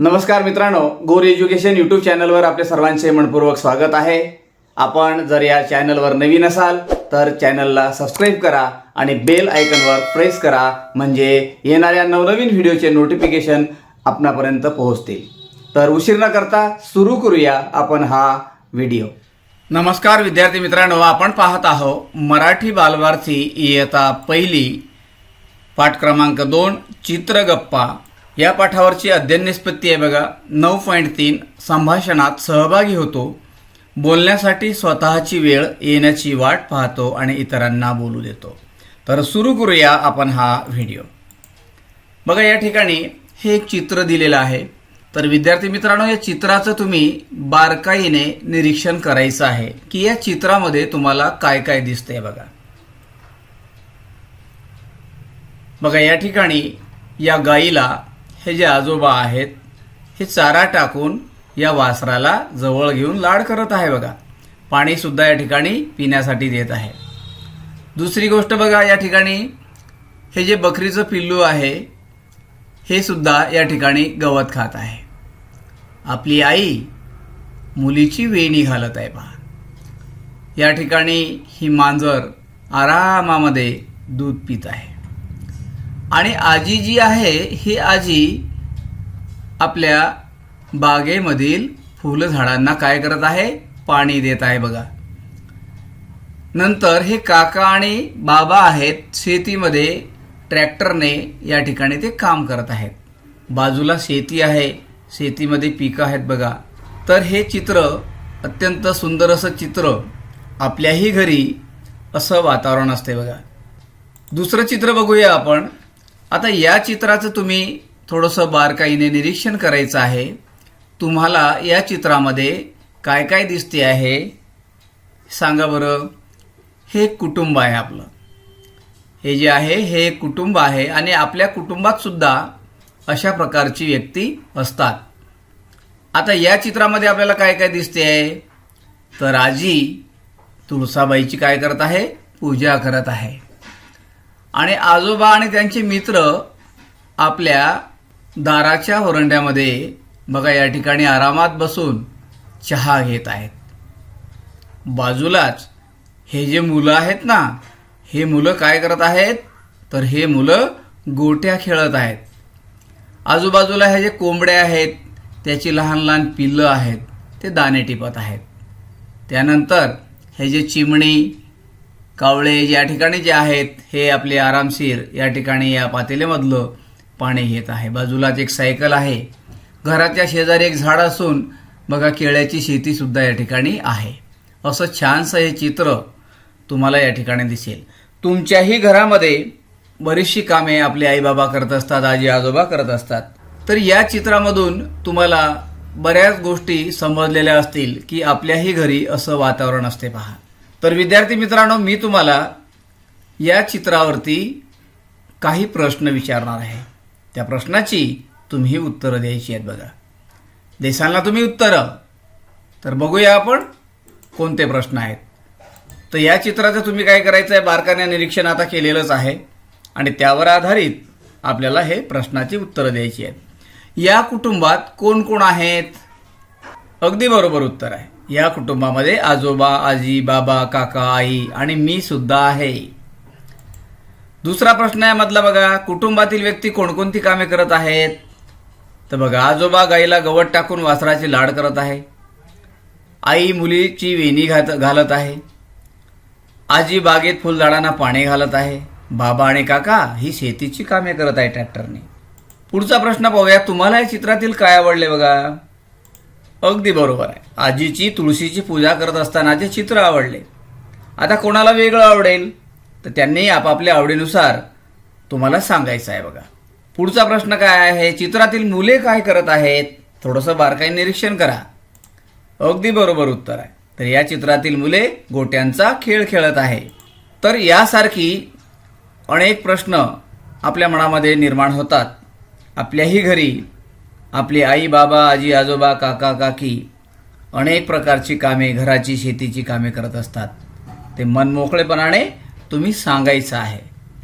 नमस्कार मित्रांनो गोर एज्युकेशन यूट्यूब चॅनलवर आपले सर्वांचे मनपूर्वक स्वागत आहे. आपण जर या चॅनलवर नवीन असाल तर चॅनलला सबस्क्राईब करा आणि बेल आयकनवर प्रेस करा म्हणजे येणाऱ्या नवनवीन व्हिडिओचे नोटिफिकेशन आपणापर्यंत पोहोचतील. तर उशीर न करता सुरू करूया आपण हा व्हिडिओ नमस्कार विद्यार्थी मित्रांनो आपण पाहत आहोत मराठी बालवार्थी इयता पहिली पाठ क्रमांक दोन चित्रगप्पा. या पाठावरची अध्ययन निष्पत्ती आहे बघा. नऊ पॉईंट तीन संभाषणात सहभागी होतो. बोलण्यासाठी स्वतःची वेळ येण्याची वाट पाहतो आणि इतरांना बोलू देतो. तर सुरू करूया आपण हा व्हिडिओ बघा या ठिकाणी हे एक चित्र दिलेलं आहे. तर विद्यार्थी मित्रांनो या चित्राचं तुम्ही बारकाईने निरीक्षण करायचं आहे की या चित्रामध्ये तुम्हाला काय काय दिसतंय बघा. बघा या ठिकाणी या गाईला हे जे आजोबा आहेत हे चारा टाकून या वासराला जवळ घेऊन लाड करत आहे बघा. पाणीसुद्धा या ठिकाणी पिण्यासाठी देत आहे. दुसरी गोष्ट बघा या ठिकाणी हे जे बकरीचं पिल्लू आहे हे सुद्धा या ठिकाणी गवत खात आहे. आपली आई मुलीची वेणी घालत आहे पहा. या ठिकाणी ही मांजर आरामामध्ये दूध पित आहे. आणि आजी जी आहे ही आजी आपल्या बागेमधील फुलझाडांना काय करत आहे? पाणी देत आहे बघा. नंतर हे काका आणि बाबा आहेत शेतीमध्ये ट्रॅक्टरने या ठिकाणी ते काम करत आहेत. बाजूला शेती आहे शेतीमध्ये पिकं आहेत बघा. तर हे चित्र अत्यंत सुंदर असं चित्र आपल्याही घरी असं वातावरण असते बघा. दुसरं चित्र बघूया आपण. आता या चित्राचं तुम्ही थोडंसं बारकाईने निरीक्षण करायचं आहे. तुम्हाला या चित्रामध्ये काय काय दिसते आहे? सांगा बरं. हे एक कुटुंब आहे आपलं. हे जे आहे हे एक कुटुंब आहे आणि आपल्या कुटुंबात सुद्धा अशा प्रकारची व्यक्ती असतात. आता या चित्रामध्ये आपल्याला काय काय दिसते आहे? तर आजी तुळसाबाईची काय करत आहे? पूजा करत आहे. आणि आजोबा आणि त्यांचे मित्र आपल्या दाराच्या होरंड्यामध्ये बघा या ठिकाणी आरामात बसून चहा घेत आहेत. बाजूलाच हे जे मुलं आहेत ना हे मुलं काय करत आहेत? तर हे मुलं गोट्या खेळत आहेत. आजूबाजूला हे जे कोंबड्या आहेत त्याची लहान लहान पिल्लं आहेत ते दाणे टिपत आहेत. त्यानंतर हे जे चिमणी कावळे या ठिकाणी जे आहेत हे आपले आरामशीर या ठिकाणी या पातेलेमधलं पाणी घेत आहे. बाजूलाच एक सायकल आहे. घराच्या शेजारी एक झाड असून बघा केळ्याची शेतीसुद्धा या ठिकाणी आहे. असं छानसं हे चित्र तुम्हाला या ठिकाणी दिसेल. तुमच्याही घरामध्ये बरीचशी कामे आपले आईबाबा करत असतात आजी आजोबा करत असतात. तर या चित्रामधून तुम्हाला बऱ्याच गोष्टी समजलेल्या असतील की आपल्याही घरी असं वातावरण असते पहा. तर विद्यार्थी मित्रांनो मी तुम्हाला या चित्रावरती काही प्रश्न विचारणार आहे. त्या प्रश्नाची तुम्ही उत्तरं द्यायची आहेत बघा. देसाल ना तुम्ही उत्तरं. तर बघूया आपण कोणते प्रश्न आहेत. तर या चित्राचं तुम्ही काय करायचं आहे बारकाने निरीक्षण आता केलेलंच आहे. आणि त्यावर आधारित आपल्याला हे प्रश्नाची उत्तरं द्यायची आहेत. या कुटुंबात कोण कोण आहेत? अगदी बरोबर उत्तर आहे. या कुटुंबामध्ये आजोबा आजी बाबा काका आई आणि मी सुद्धा आहे. दुसरा प्रश्न आहे मधला बघा कुटुंबातील व्यक्ती कोणकोणती कामे करत आहेत? तर बघा आजोबा गाईला गवत टाकून वासराची लाड करत आहे. आई मुलीची वेणी घात घालत आहे. आजी बागेत फुलझाडांना पाणी घालत आहे. बाबा आणि काका ही शेतीची कामे करत आहे ट्रॅक्टरने. पुढचा प्रश्न पाहूया तुम्हाला या चित्रातील काय आवडले बघा? अगदी बरोबर आहे. आजीची तुळशीची पूजा करत असतानाचे चित्र आवडले. आता कोणाला वेगळं आवडेल? तर त्यांनी आपापल्या आवडीनुसार तुम्हाला सांगायचं आहे बघा. पुढचा प्रश्न काय आहे? चित्रातील मुले काय करत आहेत? थोडंसं बारकाई निरीक्षण करा. अगदी बरोबर उत्तर आहे. तर या चित्रातील मुले गोट्यांचा खेळ खेळत आहे. तर यासारखी अनेक प्रश्न आपल्या मनामध्ये निर्माण होतात. आपल्याही घरी आपली आई बाबा आजी आजोबा काका काकी अनेक प्रकारची कामे घराची शेतीची कामे करत असतात. ते मनमोकळेपणाने तुम्ही सांगायचं आहे.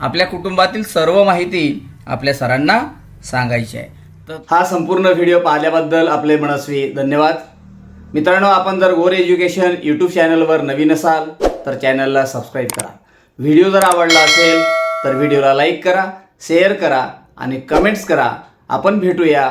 आपल्या कुटुंबातील सर्व माहिती आपल्या सरांना सांगायची आहे. तर हा संपूर्ण व्हिडिओ पाहिल्याबद्दल आपले मनस्वी धन्यवाद. मित्रांनो आपण जर गोर एज्युकेशन यूट्यूब चॅनलवर नवीन असाल तर चॅनलला सबस्क्राईब करा. व्हिडिओ जर आवडला असेल तर व्हिडिओला लाईक करा शेअर करा आणि कमेंट्स करा. आपण भेटूया